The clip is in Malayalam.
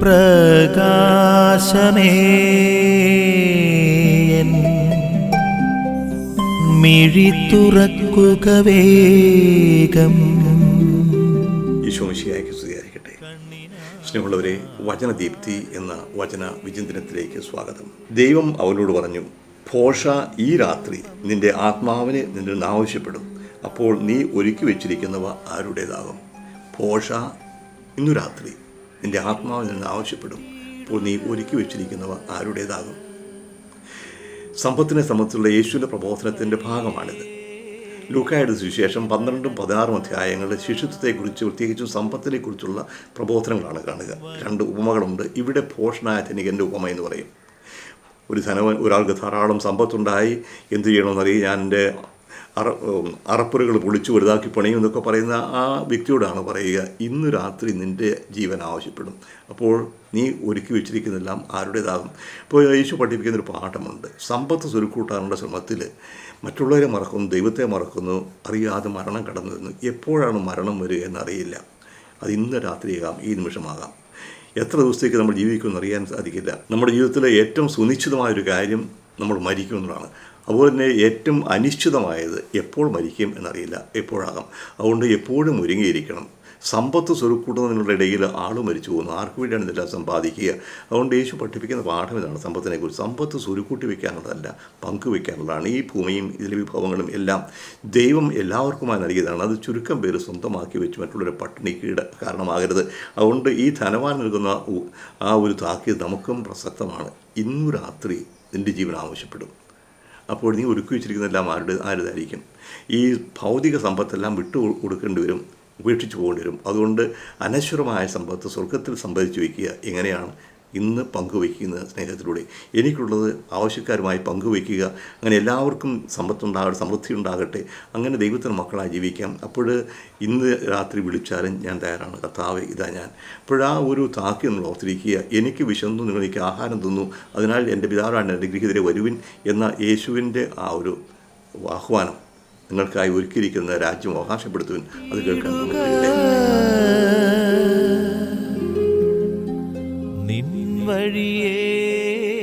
പ്രകാശമേ. മിഴി തുറക്കുക വേഗം. ഈശോമിശിയായ്ക്ക് സ്തുതിയായിരിക്കട്ടെ. സ്നേഹമുള്ളവരെ വചനദീപ്തി എന്ന വചന വിചിന്തനത്തിലേക്ക് സ്വാഗതം. ദൈവം അവനോട് പറഞ്ഞു ഭോഷ ഈ രാത്രി നിന്റെ ആത്മാവിന് നിന്നിൽ നിന്ന് ആവശ്യപ്പെടും. അപ്പോൾ നീ ഒരുക്കി വെച്ചിരിക്കുന്നവ ആരുടേതാകും? ഭോഷ ഇന്നു രാത്രി നിന്റെ ആത്മാവിൽ നിന്ന് ആവശ്യപ്പെടും. അപ്പോൾ നീ ഒരുക്കി വെച്ചിരിക്കുന്നവ ആരുടേതാകും? സമ്പത്തിനെ സംബന്ധിച്ചുള്ള യേശുവിന്റെ പ്രബോധനത്തിന്റെ ഭാഗമാണിത്. ലൂക്കായുടെ സുവിശേഷം പന്ത്രണ്ടും പതിനാറും അധ്യായങ്ങളിൽ ശിശുത്വത്തെക്കുറിച്ച് പ്രത്യേകിച്ചും സമ്പത്തിനെക്കുറിച്ചുള്ള പ്രബോധനങ്ങളാണ് കാണുക. രണ്ട് ഉപമകളുണ്ട്. ഇവിടെ പോഷണായ ധനികന്റെ ഉപമ എന്ന് പറയും. ഒരു ധനവൻ ഒരാൾക്ക് ധാരാളം സമ്പത്തുണ്ടായി. എന്തു ചെയ്യണമെന്നറിയാം ഞാൻ എന്റെ അറ അറപ്പുരകൾ പൊളിച്ചു വലുതാക്കി പണിയും എന്നൊക്കെ പറയുന്ന ആ വ്യക്തിയോടാണ് പറയുക ഇന്ന് രാത്രി നിന്റെ ജീവൻ ആവശ്യപ്പെടും. അപ്പോൾ നീ ഒരുക്കി വെച്ചിരിക്കുന്നതെല്ലാം ആരുടേതാകും. ഇപ്പോൾ യേശു പഠിപ്പിക്കുന്ന ഒരു പാഠമുണ്ട്. സമ്പത്ത് സ്വരുക്കൂട്ടാനുള്ള ശ്രമത്തിൽ മറ്റുള്ളവരെ മറക്കുന്നു ദൈവത്തെ മറക്കുന്നു അറിയാതെ മരണം കടന്നു വരുന്നു എപ്പോഴാണ് മരണം വരിക എന്നറിയില്ല. അത് ഇന്ന് രാത്രിയാകാം ഈ നിമിഷമാകാം. എത്ര ദിവസത്തേക്ക് നമ്മൾ ജീവിക്കുമെന്ന് അറിയാൻ സാധിക്കില്ല. നമ്മുടെ ജീവിതത്തിലെ ഏറ്റവും സുനിശ്ചിതമായൊരു കാര്യം നമ്മൾ മരിക്കും എന്നുള്ളതാണ്. അതുപോലെ തന്നെ ഏറ്റവും അനിശ്ചിതമായത് എപ്പോൾ മരിക്കും എന്നറിയില്ല എപ്പോഴാകാം. അതുകൊണ്ട് എപ്പോഴും ഒരുങ്ങിയിരിക്കണം. സമ്പത്ത് സ്വരുക്കൂട്ടുന്നതിനുള്ള ഇടയിൽ ആൾ മരിച്ചു പോകുന്നു. ആർക്ക് വേണ്ടിയാണ് ഇതെല്ലാം സമ്പാദിക്കുക? അതുകൊണ്ട് യേശു പഠിപ്പിക്കുന്ന പാഠം ഇതാണ് സമ്പത്തിനെക്കുറിച്ച്. സമ്പത്ത് സ്വരുക്കൂട്ടി വയ്ക്കാനുള്ളതല്ല പങ്കുവെക്കാനുള്ളതാണ്. ഈ ഭൂമിയും ഇതിലെ വിഭവങ്ങളും എല്ലാം ദൈവം എല്ലാവർക്കുമായി നൽകിയതാണ്. അത് ചുരുക്കം പേര് സ്വന്തമാക്കി വെച്ച് മറ്റുള്ളവരെ പട്ടിണിക്കീട് കാരണമാകരുത്. അതുകൊണ്ട് ഈ ധനവാൻ നൽകുന്ന ആ ഒരു താക്കീത് നമുക്കും പ്രസക്തമാണ്. ഇന്നു രാത്രി നിന്റെ ജീവൻ ആവശ്യപ്പെടും. അപ്പോൾ നീ ഒരുക്കി വെച്ചിരിക്കുന്നതെല്ലാം ആരുടെ ആരുതായിരിക്കും? ഈ ഭൗതിക സമ്പത്തെല്ലാം വിട്ടു കൊടുക്കേണ്ടി വരും ഉപേക്ഷിച്ച് പോകേണ്ടി വരും. അതുകൊണ്ട് അനശ്വരമായ സമ്പത്ത് സ്വർഗത്തിൽ സംഭരിച്ചു വയ്ക്കുക എങ്ങനെയാണ് ഇന്ന് പങ്കുവയ്ക്കുന്ന സ്നേഹത്തിലൂടെ. എനിക്കുള്ളത് ആവശ്യക്കാരുമായി പങ്കുവയ്ക്കുക. അങ്ങനെ എല്ലാവർക്കും സമ്പത്തുണ്ടാകട്ടെ സമൃദ്ധി ഉണ്ടാകട്ടെ അങ്ങനെ ദൈവത്തിന് മക്കളായി ജീവിക്കാം. അപ്പോൾ ഇന്ന് രാത്രി വിളിച്ചാലും ഞാൻ തയ്യാറാണ്. കർത്താവ് ഇതാ ഞാൻ. അപ്പോഴാ ഒരു താക്കി നമ്മൾ ഓർത്തിരിക്കുക. എനിക്ക് വിശന്നു നിങ്ങൾ എനിക്ക് ആഹാരം തന്നു. അതിനാൽ എന്റെ പിതാവാണ് എന്റെ ഗൃഹീതരെ വരുവിൻ എന്ന യേശുവിന്റെ ആ ഒരു ആഹ്വാനം നിങ്ങൾക്കായി ഒരുക്കിയിരിക്കുന്ന രാജ്യം അവകാശപ്പെടുത്തുവിൻ. അത് കേൾക്കാൻ. வழியே.